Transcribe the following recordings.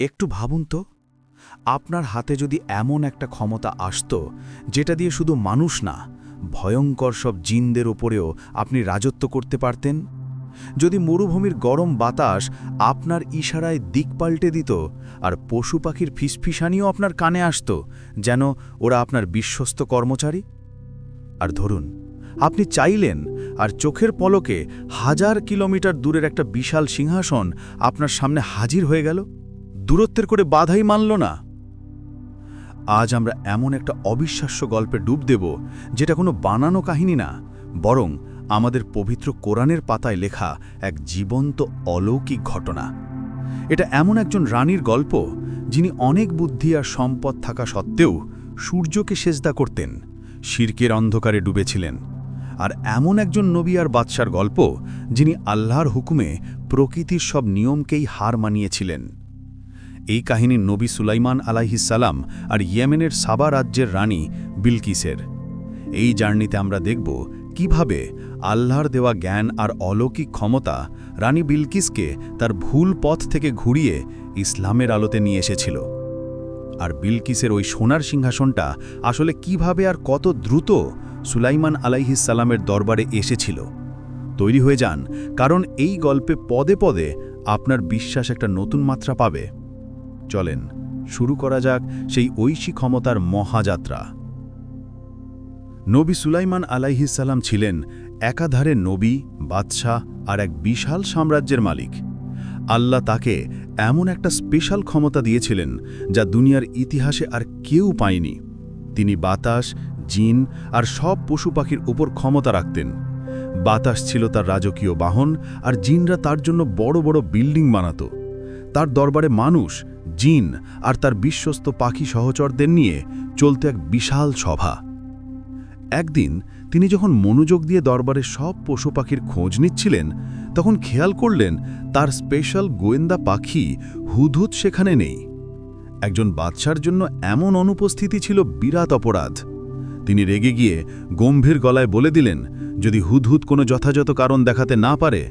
একটু ভাবুন তো। আপনার হাতে যদি এমন একটা ক্ষমতা আসত, যেটা দিয়ে শুধু মানুষ না, ভয়ঙ্কর সব জিনদের ওপরেও আপনি রাজত্ব করতে পারতেন? যদি মরুভূমির গরম বাতাস আপনার ইশারায় দিক পাল্টে দিত, আর পশু পাখির ফিসফিসানিও আপনার কানে আসত, যেন ওরা আপনার বিশ্বস্ত কর্মচারী? আর ধরুন, আপনি চাইলেন, আর চোখের পলকে হাজার কিলোমিটার দূরের একটা বিশাল সিংহাসন আপনার সামনে হাজির হয়ে গেল? দূরত্বের করে বাধাই মানল না। আজ আমরা এমন একটা অবিশ্বাস্য গল্পে ডুব দেব, যেটা কোনো বানানো কাহিনী না, বরং আমাদের পবিত্র কোরআনের পাতায় লেখা এক জীবন্ত অলৌকিক ঘটনা। এটা এমন একজন রানীর গল্প, যিনি অনেক বুদ্ধি আর সম্পদ থাকা সত্ত্বেও সূর্যকে সেজদা করতেন, শির্কের অন্ধকারে ডুবেছিলেন। আর এমন একজন নবী আর বাদশার গল্প, যিনি আল্লাহর হুকুমে প্রকৃতির সব নিয়মকেই হার মানিয়েছিলেন। এই কাহিনীর নবী সুলাইমান আলাইহিসালাম আর ইয়েমেনের সাবা রাজ্যের রানী বিলকিসের। এই জার্নিতে আমরা দেখব কীভাবে আল্লাহর দেওয়া জ্ঞান আর অলৌকিক ক্ষমতা রানী বিলকিসকে তার ভুল পথ থেকে ঘুরিয়ে ইসলামের আলোতে নিয়ে এসেছিল। আর বিলকিসের ওই সোনার সিংহাসনটা আসলে কীভাবে আর কত দ্রুত সুলাইমান আলাইহিসালামের দরবারে এসেছিল। তৈরি হয়ে যান, কারণ এই গল্পে পদে পদে আপনার বিশ্বাস একটা নতুন মাত্রা পাবে। চলেন, শুরু করা যাক সেই ঐশী ক্ষমতার মহাযাত্রা। নবী সুলাইমান আলাইহিসাল্লাম ছিলেন একাধারে নবী, বাদশাহ আর এক বিশাল সাম্রাজ্যের মালিক। আল্লাহ তাকে এমন একটা স্পেশাল ক্ষমতা দিয়েছিলেন যা দুনিয়ার ইতিহাসে আর কেউ পায়নি। তিনি বাতাস, জিন আর সব পশু পাখির উপর ক্ষমতা রাখতেন। বাতাস ছিল তার রাজকীয় বাহন আর জিনরা তার জন্য বড় বড় বিল্ডিং বানাত। তার দরবারে মানুষ জিন আর তার বিশ্বস্ত পাখি সহচরদের নিয়ে চলত এক বিশাল সভা। একদিন তিনি যখন মনোযোগ দিয়ে দরবারে সব পশু পাখির খোঁজ নিচ্ছিলেন, তখন খেয়াল করলেন তার স্পেশাল গোয়েন্দা পাখি হুদহুদ সেখানে নেই। একজন বাদশার জন্য এমন অনুপস্থিতি ছিল বিরাট অপরাধ। তিনি রেগে গিয়ে গম্ভীর গলায় বলে দিলেন, যদি হুদহুদ কোনো যথাযথ কারণ দেখাতে না পারে,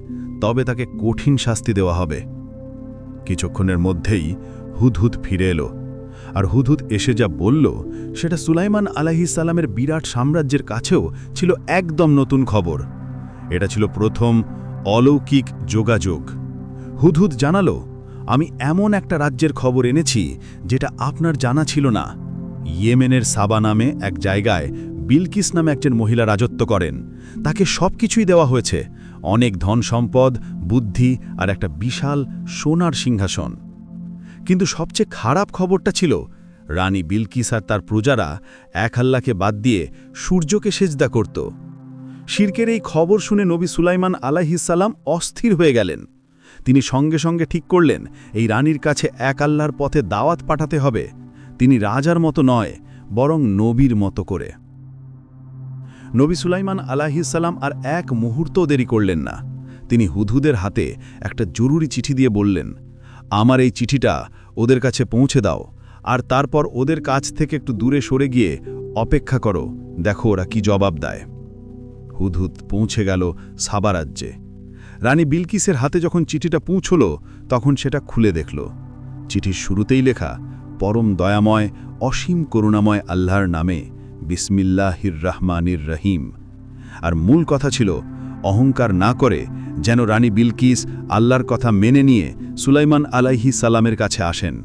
তবে তাকে কঠিন শাস্তি দেওয়া হবে। কিছুক্ষণের মধ্যেই হুদহুদ ফিরে এলো। আর হুদহুদ এসে যা বলল, সেটা সুলাইমান আলাহিসাল্লামের বিরাট সাম্রাজ্যের কাছেও ছিল একদম নতুন খবর। এটা ছিল প্রথম অলৌকিক যোগাযোগ। হুদহুদ জানালো, আমি এমন একটা রাজ্যের খবর এনেছি, যেটা আপনার জানা ছিল না। ইয়েমেনের সাবা নামে এক জায়গায় বিলকিস নামে একজন মহিলা রাজত্ব করেন। তাকে সব কিছুই দেওয়া হয়েছে। অনেক ধন সম্পদ বুদ্ধি আর একটা বিশাল সোনার সিংহাসন। কিন্তু সবচেয়ে খারাপ খবরটা ছিল, রানী বিলকিস আর তার প্রজারা এক আল্লাহকে বাদ দিয়ে সূর্যকে সেজদা করত। শির্কের এই খবর শুনে নবী সুলাইমান আলাহিসাল্লাম অস্থির হয়ে গেলেন। তিনি সঙ্গে সঙ্গে ঠিক করলেন, এই রানীর কাছে এক আল্লাহর পথে দাওয়াত পাঠাতে হবে। তিনি রাজার মতো নয়, বরং নবীর মতো করে। নবী সুলাইমান আলাহিসাল্লাম আর এক মুহূর্ত দেরি করলেন না। তিনি হুদহুদের হাতে একটা জরুরি চিঠি দিয়ে বললেন আমার এই চিঠিটা ওদের কাছে পৌঁছে দাও, আর তারপর ওদের কাছ থেকে একটু দূরে সরে গিয়ে অপেক্ষা করো, দেখো ওরা কি জবাব দেয়। হুদহুদ পৌঁছে গেল সাবা রাজ্যে। রানী বিলকিসের হাতে যখন চিঠিটা পৌঁছল, তখন সেটা খুলে দেখল। চিঠির শুরুতেই লেখা, পরম দয়াময়, অসীম করুণাময় আল্লাহর নামে বিসমিল্লাহির রহমানির রহিম। আর মূল কথা ছিল, অহংকার না করে যেন রানী বিলকিস আল্লাহর কথা মেনে নিয়ে সুলাইমান আলাইহি সালামের কাছে আসেন।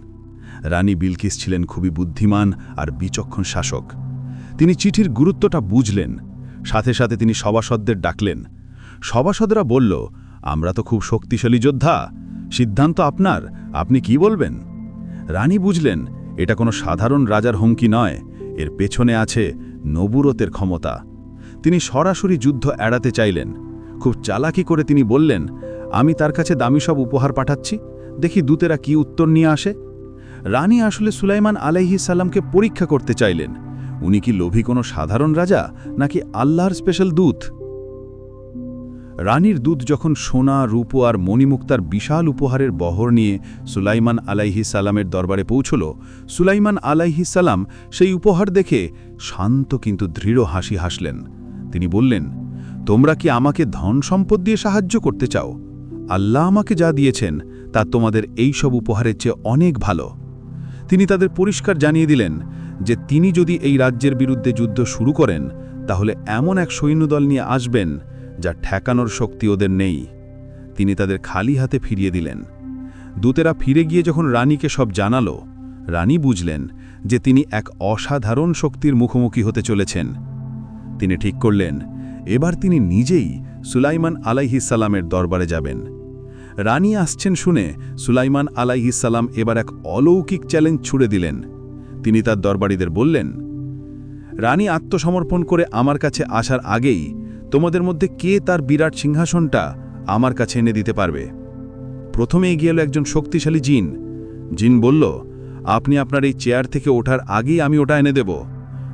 রানী বিলকিস ছিলেন খুবই বুদ্ধিমান আর বিচক্ষণ শাসক। তিনি চিঠির গুরুত্বটা বুঝলেন, সাথে সাথে তিনি সভাসদদের ডাকলেন। সভাসদরা বলল, আমরা তো খুব শক্তিশালী যোদ্ধা, সিদ্ধান্ত আপনার, আপনি কি বলবেন? রানী বুঝলেন, এটা কোনো সাধারণ রাজার হুমকি নয়, এর পেছনে আছে নবুরতের ক্ষমতা। তিনি সরাসরি যুদ্ধ এড়াতে চাইলেন। খুব চালাকি করে তিনি বললেন, আমি তার কাছে দামি সব উপহার পাঠাচ্ছি, দেখি দূতেরা কি উত্তর নিয়ে আসে। রানী আসলে সুলাইমান আলাইহি সাল্লামকে পরীক্ষা করতে চাইলেন, উনি কি লোভী কোনো সাধারণ রাজা, নাকি আল্লাহর স্পেশাল দূত? রানীর দূত যখন সোনা, রূপো আর মণিমুক্তার বিশাল উপহারের বহর নিয়ে সুলাইমান আলাইহি সালামের দরবারে পৌঁছল, সুলাইমান আলাইহি সালাম সেই উপহার দেখে শান্ত কিন্তু দৃঢ় হাসি হাসলেন। তিনি বললেন তোমরা কি আমাকে ধন সম্পদ দিয়ে সাহায্য করতে চাও? আল্লাহ আমাকে যা দিয়েছেন, তা তোমাদের এই সব উপহারের চেয়ে অনেক ভালো। তিনি তাদের পরিষ্কার জানিয়ে দিলেন যে তিনি যদি এই রাজ্যের বিরুদ্ধে যুদ্ধ শুরু করেন, তাহলে এমন এক সৈন্যদল নিয়ে আসবেন যা ঠেকানোর শক্তি ওদের নেই। তিনি তাদের খালি হাতে ফিরিয়ে দিলেন। দূতেরা ফিরে গিয়ে যখন রানীকে সব জানালো, রানী বুঝলেন যে তিনি এক অসাধারণ শক্তির মুখোমুখি হতে চলেছেন। তিনি ঠিক করলেন এবার তিনি নিজেই সুলাইমান আলাইহিসাল্লামের দরবারে যাবেন। রানী আসছেন শুনে সুলাইমান আলাইহিসাল্লাম এবার এক অলৌকিক চ্যালেঞ্জ ছুড়ে দিলেন। তিনি তার দরবারীদের বললেন, রানী আত্মসমর্পণ করে আমার কাছে আসার আগেই তোমাদের মধ্যে কে তার বিরাট সিংহাসনটা আমার কাছে এনে দিতে পারবে? প্রথমে এগিয়ে এলো একজন শক্তিশালী জিন। জিন বলল, আপনি আপনার এই চেয়ার থেকে ওঠার আগেই আমি ওটা এনে দেব।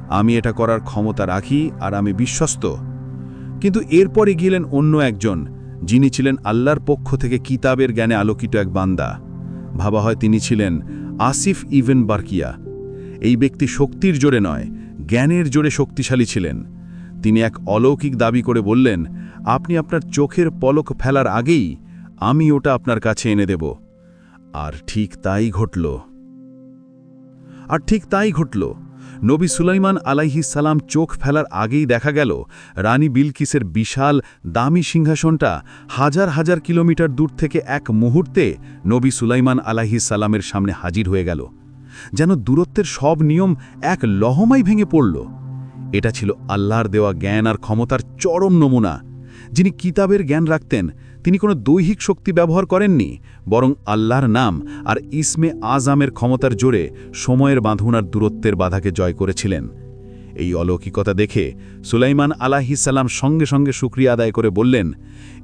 আমি এটা করার ক্ষমতা রাখি আর আমি বিশ্বস্ত। কিন্তু এরপর এগিয়েলেন অন্য একজন, যিনি ছিলেন আল্লাহর পক্ষ থেকে কিতাবের জ্ঞানে আলোকিত এক বান্দা। ভাবা হয় তিনি ছিলেন আসিফ ইভেন বার্কিয়া। এই ব্যক্তি শক্তির জোরে নয়, জ্ঞানের জোরে শক্তিশালী ছিলেন। তিনি এক অলৌকিক দাবি করে বললেন, আপনি আপনার চোখের পলক ফেলার আগেই আমি ওটা আপনার কাছে এনে দেব। আর ঠিক তাই ঘটল। আর ঠিক তাই ঘটল। নবী সুলাইমান সালাম চোখ ফেলার আগেই দেখা গেল, রানী বিলকিসের বিশাল, দামি সিংহাসনটা হাজার হাজার কিলোমিটার দূর থেকে এক মুহূর্তে নবী সুলাইমান সালামের সামনে হাজির হয়ে গেল। যেন দূরত্বের সব নিয়ম এক লহমাই ভেঙে পড়ল। এটা ছিল আল্লাহর দেওয়া জ্ঞান আর ক্ষমতার চরম নমুনা। যিনি কিতাবের জ্ঞান রাখতেন, তিনি কোনো দৈহিক শক্তি ব্যবহার করেননি, বরং আল্লাহর নাম আর ইসমে আজামের ক্ষমতার জোরে সময়ের বাঁধুনার দূরত্বের বাধাকে জয় করেছিলেন। এই অলৌকিকতা দেখে সুলাইমান আলাহিসাল্লাম সঙ্গে সঙ্গে সুক্রিয়া আদায় করে বললেন,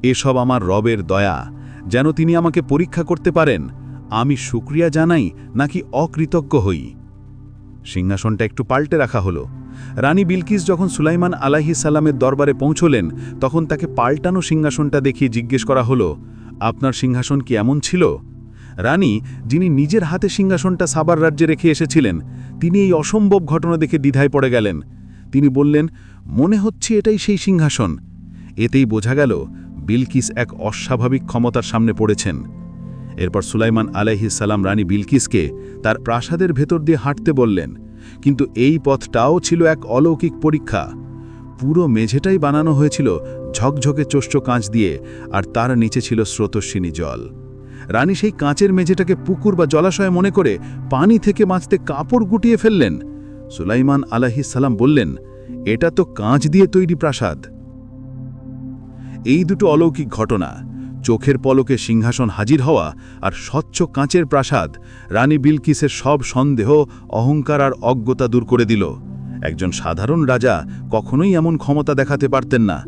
এসব আমার রবের দয়া, যেন তিনি আমাকে পরীক্ষা করতে পারেন। আমি সুক্রিয়া জানাই নাকি অকৃতজ্ঞ হই? সিংহাসনটা একটু পাল্টে রাখা হলো। রানী বিলকিস যখন সুলাইমান আলাহি সাল্লামের দরবারে পৌঁছলেন, তখন তাকে পাল্টানো সিংহাসনটা দেখিয়ে জিজ্ঞেস করা হলো, আপনার সিংহাসন কি এমন ছিল? রানী, যিনি নিজের হাতে সিংহাসনটা সাবার রাজ্যে রেখে এসেছিলেন, তিনি এই অসম্ভব ঘটনা দেখে দ্বিধায় পড়ে গেলেন। তিনি বললেন, মনে হচ্ছে এটাই সেই সিংহাসন। এতেই বোঝা গেল, বিলকিস এক অস্বাভাবিক ক্ষমতার সামনে পড়েছেন। এরপর সুলাইমান আলাইহিসাল্লাম রানী বিলকিসকে তার প্রাসাদের ভেতর দিয়ে হাঁটতে বললেন কিন্তু এই পথটাও ছিল এক অলৌকিক পরীক্ষা। পুরো মেঝেটাই বানানো হয়েছিল ঝকঝকে চষ্ট কাঁচ দিয়ে, আর তার নিচে ছিল স্রোতস্বিনী জল। রানী সেই কাঁচের মেঝেটাকে পুকুর বা জলাশয় মনে করে পানি থেকে বাঁচতে কাপড় গুটিয়ে ফেললেন। সুলাইমান আলাহিসাল্লাম বললেন, এটা তো কাঁচ দিয়ে তৈরি প্রাসাদ। এই দুটো অলৌকিক ঘটনা চোখের পলকে সিংহাসন হাজির হওয়া আর স্বচ্ছ কাঁচের প্রাসাদ, রানী বিলকিসের সব সন্দেহ, অহংকার আর অজ্ঞতা দূর করে দিল। একজন সাধারণ রাজা কখনোই এমন ক্ষমতা দেখাতে পারতেন না।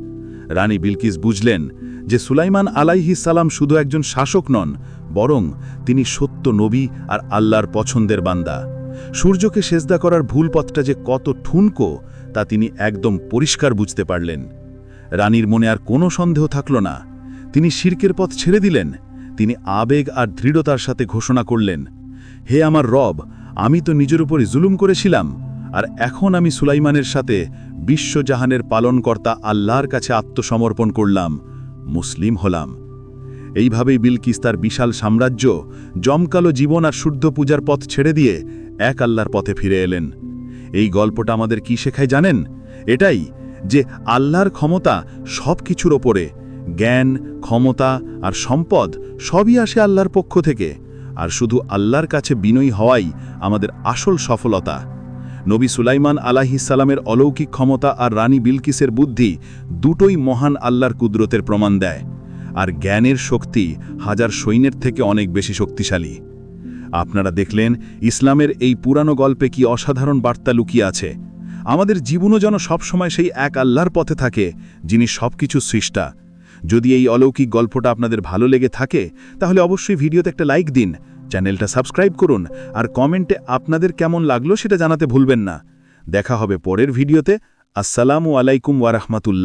রানী বিলকিস বুঝলেন যে সুলাইমান আলাইহি সালাম শুধু একজন শাসক নন, বরং তিনি সত্য নবী আর আল্লাহর পছন্দের বান্দা। সূর্যকে সেজদা করার ভুল পথটা যে কত ঠুনকো, তা তিনি একদম পরিষ্কার বুঝতে পারলেন। রানীর মনে আর কোনো সন্দেহ থাকল না। তিনি শির্কের পথ ছেড়ে দিলেন। তিনি আবেগ আর দৃঢ়তার সাথে ঘোষণা করলেন, হে আমার রব, আমি তো নিজের উপরে জুলুম করেছিলাম, আর এখন আমি সুলাইমানের সাথে বিশ্বজাহানের পালনকর্তা আল্লাহর কাছে আত্মসমর্পণ করলাম, মুসলিম হলাম। এইভাবেই বিলকিস তার বিশাল সাম্রাজ্য জমকালো জীবন আর শুদ্ধ পূজার পথ ছেড়ে দিয়ে এক আল্লাহর পথে ফিরে এলেন। এই গল্পটা আমাদের কি শেখায় জানেন? এটাই যে আল্লাহর ক্ষমতা সব কিছুর ওপরে জ্ঞান, ক্ষমতা আর সম্পদ সবই আসে আল্লাহর পক্ষ থেকে। আর শুধু আল্লাহর কাছে বিনয়ী হওয়াই আমাদের আসল সফলতা। নবী সুলাইমান আলাহিসাল্লামের অলৌকিক ক্ষমতা আর রানী বিলকিসের বুদ্ধি দুটোই মহান আল্লাহর কুদরতের প্রমাণ দেয়। আর জ্ঞানের শক্তি হাজার সৈন্যের থেকে অনেক বেশি শক্তিশালী। আপনারা দেখলেন ইসলামের এই পুরানো গল্পে কি অসাধারণ বার্তা লুকিয়ে আছে। আমাদের জীবনও যেন সবসময় সেই এক আল্লাহর পথে থাকে, যিনি সবকিছু সৃষ্টা। যদি এই অলৌকিক গল্পটা আপনাদের ভালো লেগে থাকে, তাহলে অবশ্যই ভিডিওতে একটা লাইক দিন, চ্যানেলটা সাবস্ক্রাইব করুন, আর কমেন্টে আপনাদের কেমন লাগল সেটা জানাতে ভুলবেন না। দেখা হবে পরের ভিডিওতে। আসসালামু আলাইকুম ওয়ারহমাতুল্লাহ